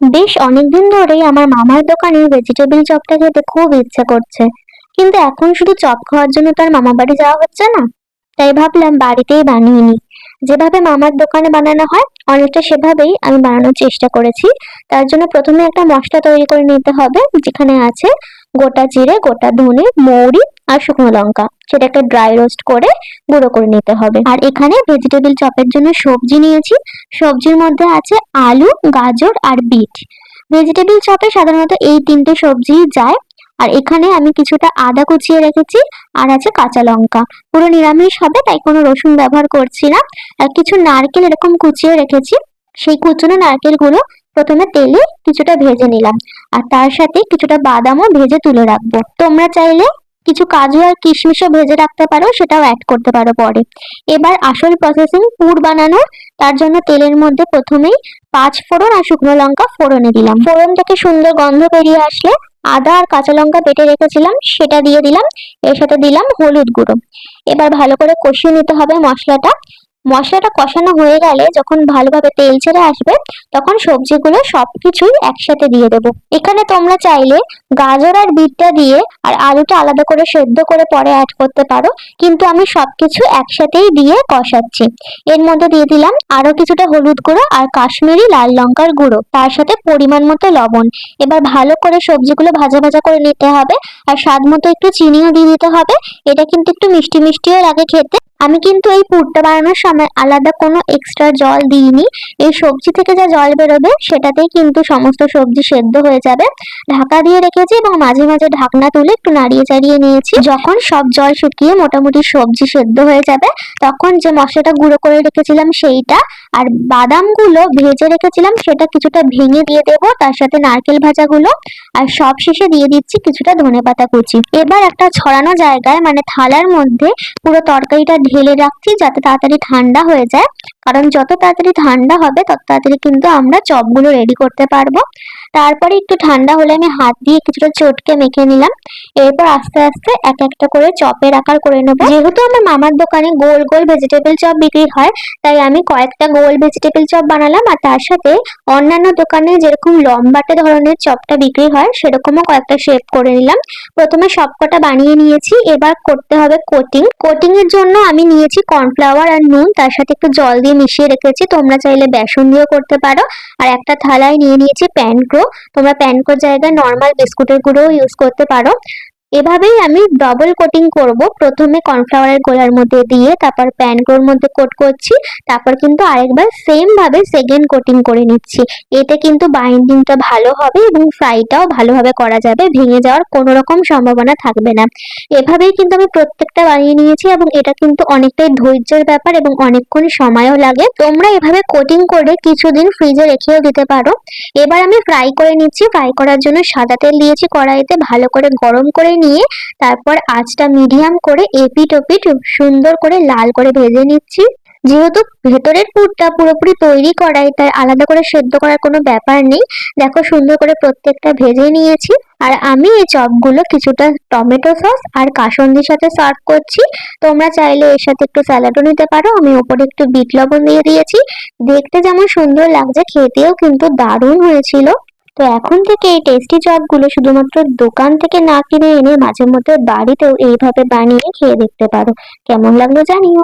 বেশ অনেকদিন ধরেই আমার মামার দোকানে ভেজিটেবিল চপটা খেতে খুব ইচ্ছে করছে। কিন্তু এখন শুধু চপ খাওয়ার জন্য তার মামা বাড়ি যাওয়া হচ্ছে না। তাই ভাবলাম বাড়িতেই বানিয়ে নিই। যেভাবে মামার দোকানে বানানো হয়, অনেকটা সেভাবেই আমি বানানোর চেষ্টা করেছি। তার জন্য প্রথমে একটা মশলা তৈরি করে নিতে হবে, যেখানে আছে গোটা জিরে, গোটা ধনে, মৌরি আর শুকনো লঙ্কা। সেটা একটা ড্রাই রোস্ট করে গুঁড়ো করে নিতে হবে। আর এখানে ভেজিটেবিল চপের জন্য সবজি নিয়েছি। সবজির মধ্যে আছে আলু, গাজর আর বিট। ভেজিটেবিল চপে সাধারণত এই তিনটে সবজি যায়। আর এখানে আমি কিছুটা আদা কুচিয়ে রেখেছি আর আছে কাঁচা লঙ্কা। পুরো নিরামিষ হবে, তাই কোনো রসুন ব্যবহার করছি না। আর কিছু নারকেল এরকম কুচিয়ে রেখেছি। সেই কুচনো নারকেলগুলো প্রথমে তেলে কিছুটা ভেজে নিলাম আর তার সাথে কিছুটা বাদামও ভেজে তুলে রাখব। তোমরা চাইলে কিছু কাজু আর কিশমিশও ভেজে রাখতে পারো, সেটাও অ্যাড করতে পারো পরে। এবার আসল প্রসেসিং পুর বানানোর তার জন্য তেলের মধ্যে প্রথমেই পাঁচ ফোড়ন আর শুকনো লঙ্কা ফোড়নে দিলাম। ফোড়ন থেকে সুন্দর গন্ধ বেরিয়ে আসলে আদা আর কাঁচা লঙ্কা বেটে রেখেছিলাম, সেটা দিয়ে দিলাম। এর সাথে দিলাম হলুদ গুঁড়ো। এবার ভালো করে কষিয়ে নিতে হবে মশলাটা। মশলাটা কষানো হয়ে গেলে যখন ভালোভাবে তেল ছেড়ে আসবে, তখন সবজিগুলো সবকিছুই একসাথে দিয়ে দেবো। এখানে তোমরা চাইলে গাজর আর বিটটা দিয়ে আর আলুটা আলাদা করে সেদ্ধ করে পরে অ্যাড করতে পারো, কিন্তু আমি সবকিছু একসাথেই দিয়ে কষাচ্ছি। এর মধ্যে দিয়ে দিলাম আরও কিছুটা হলুদ গুঁড়ো আর কাশ্মীরি লাল লঙ্কার গুঁড়ো, তার সাথে পরিমাণ মতো লবণ। এবার ভালো করে সবজিগুলো ভাজা ভাজা করে নিতে হবে, আর স্বাদ মতো একটু চিনিও দিয়ে দিতে হবে। এটা কিন্তু একটু মিষ্টি মিষ্টিও লাগে খেতে। আমি কিন্তু এই পুরটা বানানোর সময় আলাদা কোনো এক্সট্রা জল দিইনি। এই সবজি থেকে যা জল বেরোবে, সেটাতেই কিন্তু সমস্ত সবজি সেদ্ধ হয়ে যাবে। ঢাকা দিয়ে রেখেছি এবং মাঝে মাঝে ঢাকনা তুলে একটু নাড়িয়ে চাড়িয়ে নিয়েছি। যখন সব জল শুকিয়ে মোটামুটি সবজি সেদ্ধ হয়ে যাবে, তখন যে মশলাটা গুঁড়ো করে রেখেছিলাম সেইটা আর বাদামগুলো ভেজে রেখেছিলাম, সেটা কিছুটা ভেঙে দিয়ে দেবো, তার সাথে নারকেল ভাজাগুলো। আর সব শেষে দিয়ে দিচ্ছি কিছুটা ধনেপাতা কুচি। এবার একটা ছড়ানো জায়গায় মানে থালার মধ্যে পুরো তরকারিটা ঢেলে রাখছি যাতে তাড়াতাড়ি ঠান্ডা হয়ে যায়। কারণ যত তাড়াতাড়ি ঠান্ডা হবে, তত তাড়াতাড়ি কিন্তু আমরা চপগুলো রেডি করতে পারব। তারপরে একটু ঠান্ডা হলে আমি হাত দিয়ে কিছুটা চটকে মেখে নিলাম। এরপর আস্তে আস্তে এক একটা করে চপের আকার করে নেব। যেহেতু আমার মামার দোকানে গোল গোল ভেজিটেবল চপ বিক্রি হয়, তাই আমি কয়েকটা গোল ভেজিটেবল চপ বানালাম আর তার সাথে অন্যান্য দোকানে যেরকম লম্বাটে ধরনের চপটা বিক্রি হয়, সেরকমও কয়েকটা শেপ করে নিলাম। প্রথমে সবকটা বানিয়ে নিয়েছি, এবার করতে হবে কোটিং কোটিং এর জন্য আমি নিয়েছি কর্নফ্লাওয়ার আর নুন, তার সাথে একটু জল দিয়ে মিশিয়ে রেখেছি, তোমরা চাইলে বেসন দিয়েও করতে পারো। আর একটা থালায় নিয়ে নিয়েছি প্যানক্রো তোমরা প্যানক্রোর জায়গায় নর্মাল বিস্কুটের গুঁড়োও ইউজ করতে পারো। এভাবেই আমি ডবল কোটিং করব। প্রথমে কর্নফ্লাওয়ারের গোলার মধ্যে দিয়ে, তারপর প্যানক্রোর মধ্যে কোট করছি, তারপর কিন্তু আরেকবার সেম ভাবে সেকেন্ড কোটিং করে নিচ্ছি। এতে কিন্তু বাইন্ডিংটা ভালো হবে এবং ফ্রাইটাও ভালোভাবে করা যাবে, ভেঙে যাওয়ার কোনো রকম সম্ভাবনা থাকবে না। এভাবেই কিন্তু আমি প্রত্যেকটা বানিয়ে নিয়েছি এবং এটা কিন্তু অনেকটাই ধৈর্যের ব্যাপার এবং অনেকক্ষণ সময়ও লাগে। তোমরা এভাবে কোটিং করে কিছুদিন ফ্রিজে রেখেও দিতে পারো। এবার আমি ফ্রাই করে নিচ্ছি। ফ্রাই করার জন্য সাদা তেল দিয়েছি কড়াইতে, ভালো করে গরম করে নিয়ে তারপর আঁচটা মিডিয়াম করে এপিট ওপিট সুন্দর করে লাল করে ভেজে নিচ্ছি। যেহেতু ভেতরের পুরটা পুরোপুরি তৈরি করাই, তাই আলাদা করে সেদ্ধ করার কোনো ব্যাপার নেই। দেখো সুন্দর করে প্রত্যেকটা ভেজে নিয়েছি। আর আমি এই চপগুলো কিছুটা টমেটো সস আর কাসন্দির সাথে সার্ভ করছি। তোমরা চাইলে এর সাথে একটু স্যালাডও নিতে পারো। আমি ওপরে একটু বিট লবণ দিয়ে দিয়েছি। দেখতে যেমন সুন্দর লাগছে, খেতেও কিন্তু দারুণ হয়েছিল। তো এখন থেকে এই টেস্টি চপগুলো শুধুমাত্র দোকান থেকে না কিনে এনে মাঝে মধ্যে বাড়িতেও এইভাবে বানিয়ে খেয়ে দেখতে পারো। কেমন লাগল জানিও।